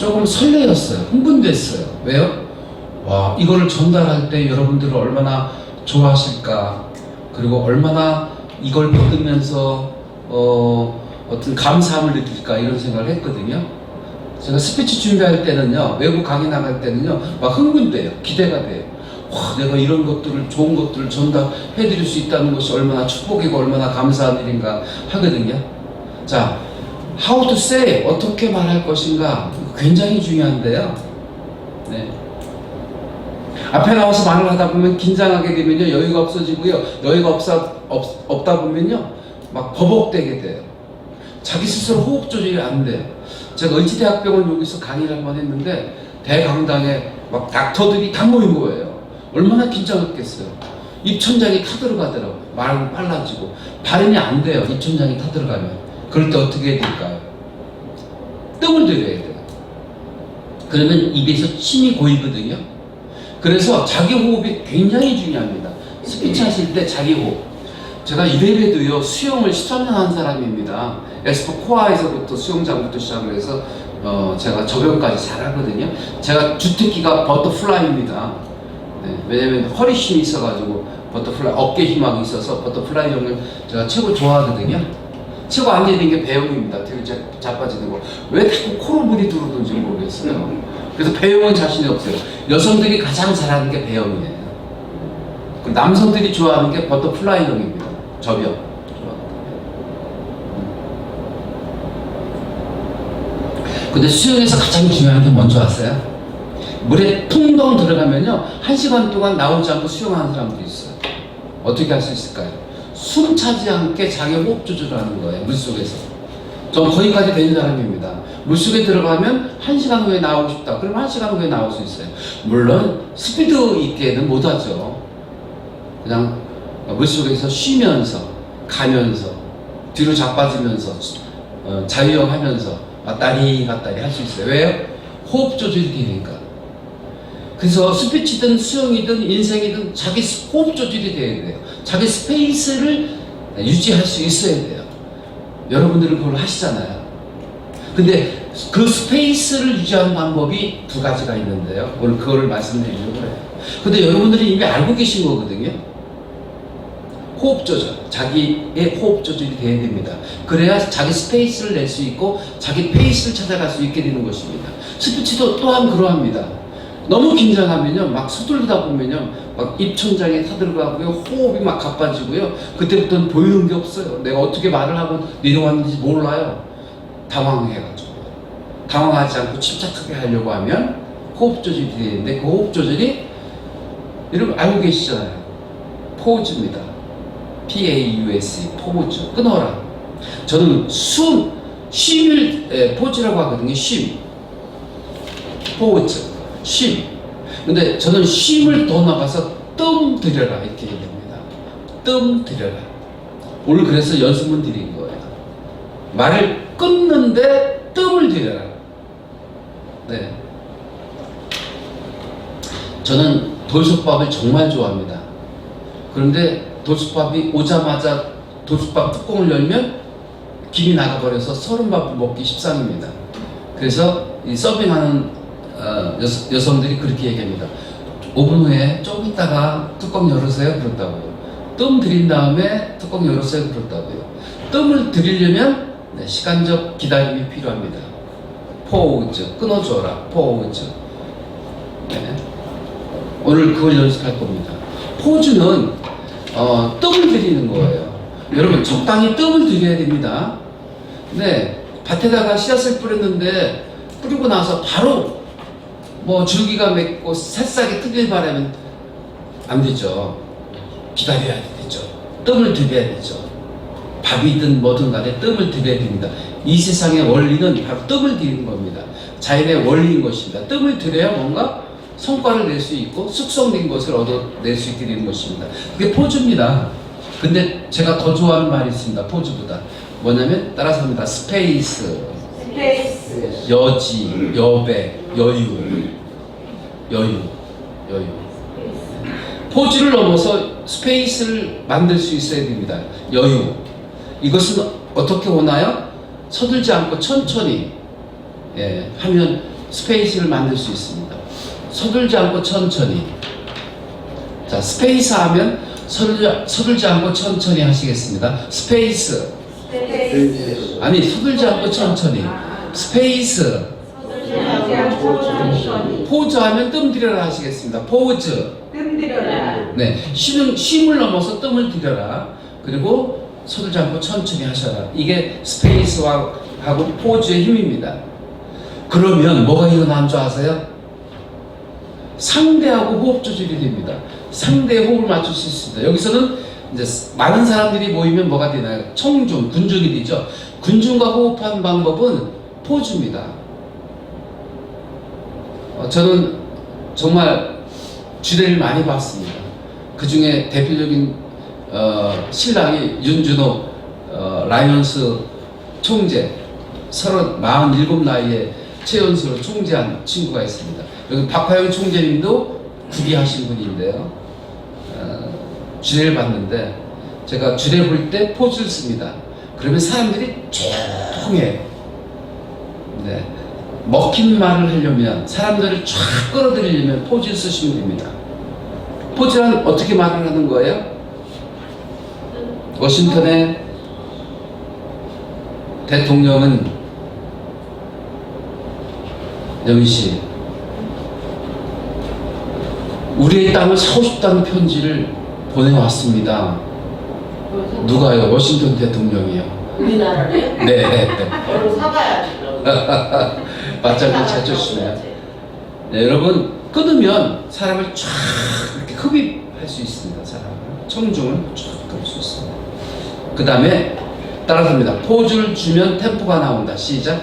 조금 설레었어요. 흥분됐어요. 왜요? 와, 이거를 전달할 때 여러분들은 얼마나 좋아하실까. 그리고 얼마나 이걸 받으면서 어, 어떤 감사함을 느낄까 이런 생각을 했거든요. 제가 스피치 준비할 때는요, 외국 강의 나갈 때는요, 막 흥분돼요. 기대가 돼요. 와, 내가 이런 것들을, 좋은 것들을 전달해드릴 수 있다는 것이 얼마나 축복이고 얼마나 감사한 일인가 하거든요. 자, how to say, 어떻게 말할 것인가, 굉장히 중요한데요. 네. 앞에 나와서 말을 하다 보면 긴장하게 되면요, 여유가 없어지고요, 여유가 없어, 없, 없다 보면요, 막 버벅대게 돼요. 자기 스스로 호흡 조절이 안 돼요. 제가 을지대학병원 여기서 강의를 한 번 했는데 대강당에 막 닥터들이 다 모인 거예요. 얼마나 긴장했겠어요. 입천장이 타들어가더라고요. 말은 빨라지고 발음이 안 돼요. 입천장이 타들어가면. 그럴 때 어떻게 해야 될까요? 뜸을 들여야 돼요. 그러면 입에서 침이 고이거든요. 그래서 자기 호흡이 굉장히 중요합니다. 스피치 하실 때 자기 호흡. 제가 이래봬도요 수영을 13년 한 사람입니다. 에스포 코아에서부터 수영장부터 시작을 해서 어, 제가 저변까지 잘 하거든요. 제가 주특기가 버터플라이입니다. 네, 왜냐면 허리 힘이 있어가지고 버터플라이 어깨 힘하고 있어서 버터플라이 형을 제가 최고 좋아하거든요. 안 되는 게 배영입니다. 되게 자, 자빠지는 거. 왜 자꾸 코로 물이 들어오는지 모르겠어요. 그래서 배영은 자신이 없어요. 여성들이 가장 잘하는 게 배영이에요. 그 남성들이 좋아하는 게 버터플라이형입니다. 저변. 근데 수영에서 가장 중요한 게 뭔지 아세요? 물에 퉁덩 들어가면요 한 시간 동안 나오지 않고 수영하는 사람도 있어요. 어떻게 할 수 있을까요? 숨 차지 않게 자기 호흡 조절을 하는 거예요 물속에서. 전 거기까지 되는 사람입니다. 물속에 들어가면 한 시간 후에 나오고 싶다. 그럼 한 시간 후에 나올 수 있어요. 물론 스피드 있게는 못하죠. 그냥 물속에서 쉬면서 가면서 뒤로 자빠지면서 어, 자유형 하면서 왔다리 갔다리 할 수 있어요. 왜요? 호흡 조절이 되니까. 그래서 스피치든 수영이든 인생이든 자기 스- 호흡 조절이 돼야 돼요. 자기 스페이스를 유지할 수 있어야 돼요. 여러분들은 그걸 하시잖아요. 근데 그 스페이스를 유지하는 방법이 두 가지가 있는데요. 오늘 그거를 말씀드리려고 해요. 근데 여러분들이 이미 알고 계신 거거든요. 호흡 조절, 자기의 호흡 조절이 돼야 됩니다. 그래야 자기 스페이스를 낼 수 있고 자기 페이스를 찾아갈 수 있게 되는 것입니다. 스피치도 또한 그러합니다. 너무 긴장하면요, 막 서둘르다 보면요, 막 입천장에 타들어가고요, 호흡이 막 가빠지고요. 그때부터는 보이는 게 없어요. 내가 어떻게 말을 하고 내려왔는지 몰라요. 당황해가지고. 당황하지 않고 침착하게 하려고 하면 호흡 조절이 되는데 그 호흡 조절이 여러분 알고 계시잖아요. 포즈입니다. P-A-U-S, 포즈. 끊어라. 저는 숨, 쉼을 에, 포즈라고 하거든요. 쉼. 포즈. 쉼. 근데 저는 쉼을 더 나가서 뜸 들여라. 이렇게 얘기합니다. 뜸 들여라. 오늘 그래서 연습문 드린 거예요. 말을 끊는데 뜸을 들여라. 네. 저는 돌솥밥을 정말 좋아합니다. 그런데 돌솥밥이 오자마자 돌솥밥 뚜껑을 열면 김이 나가버려서 서른밥을 먹기 십상입니다. 그래서 이 서빙하는 어, 여, 여성들이 그렇게 얘기합니다. 5분 후에 조금 있다가 뚜껑 열으세요 그렇다고요. 뜸 들인 다음에 뚜껑 열으세요 그렇다고요. 뜸을 들이려면 네, 시간적 기다림이 필요합니다. 포우즈 끊어줘라 포우즈. 네. 오늘 그걸 연습할 겁니다. 포즈는 어, 뜸을 들이는 거예요. 여러분 적당히 뜸을 들여야 됩니다. 네, 밭에다가 씨앗을 뿌렸는데 뿌리고 나서 바로 뭐 줄기가 맺고 새싹이 뜨길 바라면 안 되죠. 기다려야 되죠. 뜸을 들여야 되죠. 밥이든 뭐든 간에 뜸을 들여야 됩니다. 이 세상의 원리는 바로 뜸을 들이는 겁니다. 자연의 원리인 것입니다. 뜸을 들여야 뭔가 성과를 낼 수 있고 숙성된 것을 얻어낼 수 있게 되는 것입니다. 그게 포즈입니다. 근데 제가 더 좋아하는 말이 있습니다. 포즈보다. 뭐냐면 따라서 합니다. 스페이스, 스페이스 여지, 여배, 여유, 여유, 여유. 포즈를 넘어서 스페이스를 만들 수 있어야 됩니다. 여유. 이것은 어떻게 오나요? 서둘지 않고 천천히 예, 하면 스페이스를 만들 수 있습니다. 서둘지 않고 천천히. 자, 스페이스 하면 서둘지, 서둘지 않고 천천히 하시겠습니다. 스페이스. 아니, 서둘지 않고 천천히. 스페이스. 포즈 하면 뜸 들여라 하시겠습니다. 포즈. 네, 쉼을, 쉼을 넘어서 뜸을 들여라. 그리고 서둘지 않고 천천히 하셔라. 이게 스페이스와 하고 포즈의 힘입니다. 그러면 뭐가 일어나는 줄 아세요? 상대하고 호흡 조절이 됩니다. 상대의 호흡을 맞출 수 있습니다. 여기서는 이제 많은 사람들이 모이면 뭐가 되나요? 청중, 군중이 되죠. 군중과 호흡하는 방법은 포즈입니다. 어, 저는 정말 주례를 많이 봤습니다. 그 중에 대표적인 어, 신랑이 윤준호 어, 라이언스 총재, 서른 마흔 일곱 나이에 최연소로 총재한 친구가 있습니다. 여기 박화영 총재님도 구비하신 분인데요. 어, 주례를 봤는데 제가 주례 볼 때 포즈를 씁니다. 그러면 사람들이 조용해. 네. 먹힌 말을 하려면 사람들을 쫙 끌어들이려면 포즈를 쓰시면 됩니다. 포즈란 어떻게 말을 하는 거예요? 워싱턴의 대통령은 영희 씨 우리의 땅을 사고 싶다는 편지를 보내왔습니다. 누가요? 워싱턴 대통령이요. 우리나라를 네, 네, 네. 얼른 사가야지 그럼. 맞장구 잘 쳤시네요. 네, 여러분 끊으면 사람을 쫙 이렇게 흡입할 수 있습니다. 사람을 청중을 쫙끌수 있습니다. 그 다음에 따라합니다. 포즈를 주면 템포가 나온다. 시작.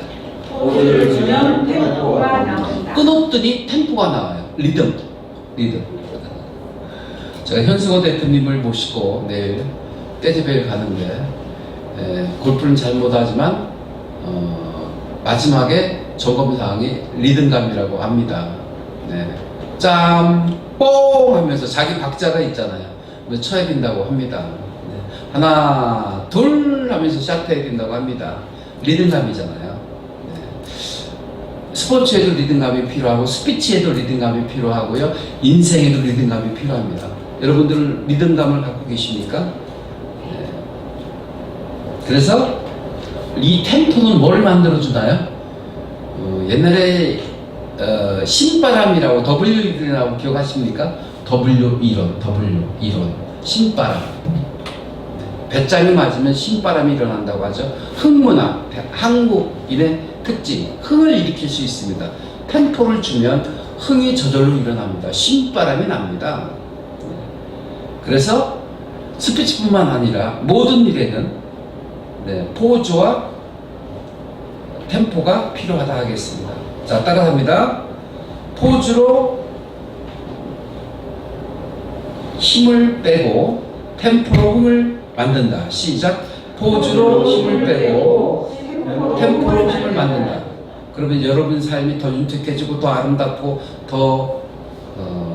포즈를 주면 템포가 나온다. 끊었더니 템포가 나와요. 리듬, 리듬. 제가 현승호 대표님을 모시고 내일 떼제벨 가는데 에, 골프는 잘 못하지만 어, 마지막에 점검 사항이 리듬감이라고 합니다. 네. 짬, 뽕 하면서 자기 박자가 있잖아요. 그거 쳐야 된다고 합니다. 네. 하나, 둘 하면서 샷해야 된다고 합니다. 리듬감이잖아요. 네. 스포츠에도 리듬감이 필요하고 스피치에도 리듬감이 필요하고요. 인생에도 리듬감이 필요합니다. 여러분들 리듬감을 갖고 계십니까? 네. 그래서 이 템포는 뭘 만들어주나요? 어, 옛날에 어, 신바람이라고 W이라고 기억하십니까? W 이론, W 이론, 신바람. 배짱이 맞으면 신바람이 일어난다고 하죠. 흥문화, 한국인의 특징, 흥을 일으킬 수 있습니다. 템포를 주면 흥이 저절로 일어납니다. 신바람이 납니다. 그래서 스피치뿐만 아니라 모든 일에는 네, 포즈와 템포가 필요하다 하겠습니다. 자, 따라합니다. 포즈로 힘을 빼고 템포로 흥을 만든다. 시작. 포즈로 힘을 빼고 템포로 힘을 만든다. 그러면 여러분 삶이 더 윤택해지고 더 아름답고 더 어,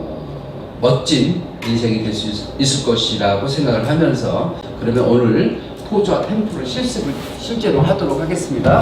멋진 인생이 될 수 있을 것이라고 생각을 하면서 그러면 오늘 포즈와 템포를 실습을 실제로 하도록 하겠습니다.